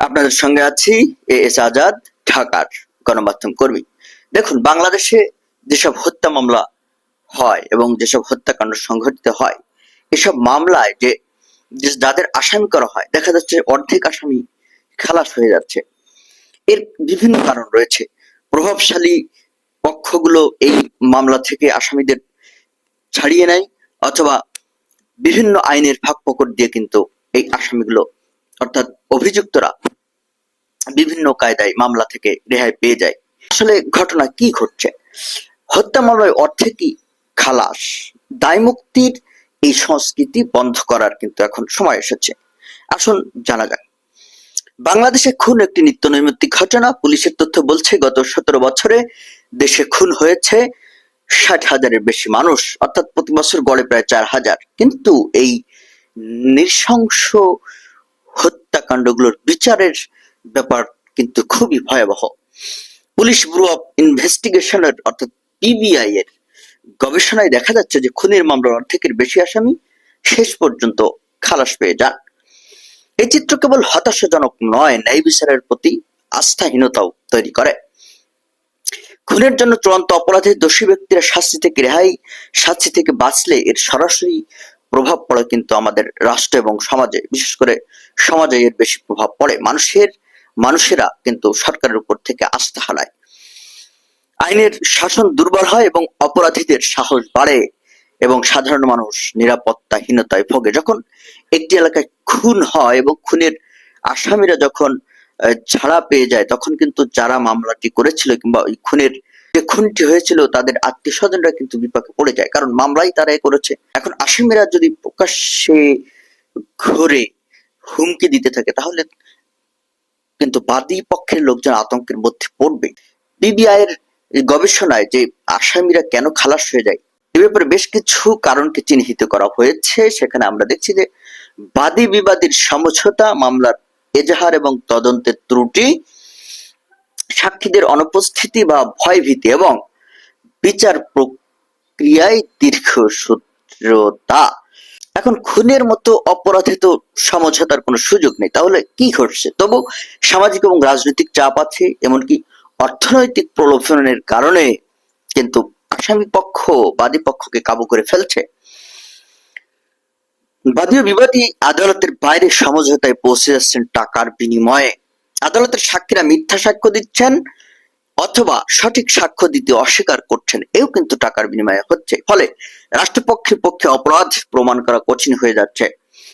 আপনাদের সঙ্গে আছি এ এস আজাদ, ঢাকার গণমাধ্যম কর্মী। দেখুন, বাংলাদেশে যেসব হত্যা মামলা হয় এবং যেসব হত্যাকাণ্ড সংঘটিত হয়, এসব মামলায় যে যাদের আসামি করা হয়, দেখা যাচ্ছে অর্ধেক আসামি খালাস হয়ে যাচ্ছে। এর বিভিন্ন কারণ রয়েছে। প্রভাবশালী পক্ষগুলো এই মামলা থেকে আসামিদের ছাড়িয়ে নেয় অথবা বিভিন্ন আইনের ফাঁক পকড় দিয়ে কিন্তু এই আসামিগুলো, অর্থাৎ অভিযুক্তরা বিভিন্ন কায়দায় মামলা থেকে রেহাই পেয়ে যায়। আসলে ঘটনা কি ঘটছে? হত্যা মামলায় অর্ধেকই খালাস? দায় মুক্তির এই সংস্কৃতি বন্ধ করার কিন্তু এখন সময় এসেছে। আসুন জানা যাক। বাংলাদেশে খুন একটি নিত্য নৈমিত্তিক ঘটনা। পুলিশের তথ্য বলছে, গত সতেরো বছরে দেশে খুন হয়েছে ষাট হাজারের বেশি মানুষ, অর্থাৎ প্রতি বছর গড়ে প্রায় চার হাজার। কিন্তু এই নৃশংস হত্যাকাণ্ডগুলোর বিচারের ব্যাপার কিন্তু খুবই ভয়াবহ। পুলিশ ব্যুরো অফ ইনভেস্টিগেশনের অর্থাৎ পিবিআই এর গবেষণায় দেখা যাচ্ছে যে খুনের মামলার অর্ধেকের বেশি আসামি শেষ পর্যন্ত খালাস পেয়ে যান। এই চিত্র কেবল হতাশাজনক নয়, ন্যায় বিচারের প্রতি আস্থাহীনতাও তৈরি করে। খুনের জন্য চূড়ান্ত অপরাধে দোষী ব্যক্তিরা শাস্তি থেকে রেহাই, শাস্তি থেকে বাঁচলে এর সরাসরি প্রভাব পড়ে কিন্তু আমাদের রাষ্ট্র এবং সমাজে। বিশেষ করে সমাজে এর বেশি প্রভাব পড়ে। মানুষের, মানুষেরা কিন্তু সরকারের উপর থেকে আস্থা হারায়। আইনের শাসন দুর্বল হয় এবং অপরাধীদের সাহস বাড়ে এবং সাধারণ মানুষ নিরাপত্তাহীনতায় ভোগে। যখন একটি এলাকায় খুন হয় এবং খুনের আসামিরা যখন ছাড়া পেয়ে যায়, তখন কিন্তু যারা মামলাটি করেছিল কিংবা ওই খুনের যে খুনটি হয়েছিল, তাদের আত্মীয় স্বজনরা কিন্তু বিপাকে পড়ে যায়। কারণ মামলাই তারা এ করেছে। এখন আসামিরা যদি প্রকাশ্যে ঘুরে হুমকি দিতে থাকে, তাহলে কিন্তু বাদী পক্ষের লোকজন আতঙ্কের মধ্যে পড়বে। বিবিআই এর গবেষণায় যে আসামিরা কেন খালাস হয়ে যায়, এ ব্যাপারে বেশ কিছু কারণকে চিহ্নিত করা হয়েছে। সেখানে আমরা দেখছি যে বাদী বিবাদীর সমঝোতা, মামলার এজাহার এবং তদন্তের ত্রুটি সাক্ষীদের অনুপস্থিতি বা ভয়ভীতি এবং বিচার প্রক্রিয়ায় দীর্ঘসূত্রতা এখন খুনের মতো অপরাধে তো সমঝোতার কোনো সুযোগ নেই, তাহলে কি ঘটছে? তবু সামাজিক এবং রাজনৈতিক চাপ আছে, এমনকি অর্থনৈতিক প্রলোভনের কারণে কিন্তু আসামি পক্ষ, বাদী পক্ষকে কাবু করে ফেলছে। বাদী বিবাদী আদালতের বাইরে সমঝোতায় পৌঁছে যাচ্ছেন টাকার বিনিময়ে। আদালতের সাক্ষীরা মিথ্যা সাক্ষ্য দিচ্ছেন অথবা সঠিক সাক্ষ্য দিতে অস্বীকার করছেন, এও কিন্তু টাকার বিনিময়ে হচ্ছে। ফলে রাষ্ট্রপক্ষের পক্ষে অপরাধ প্রমাণ করা কঠিন হয়ে যাচ্ছে।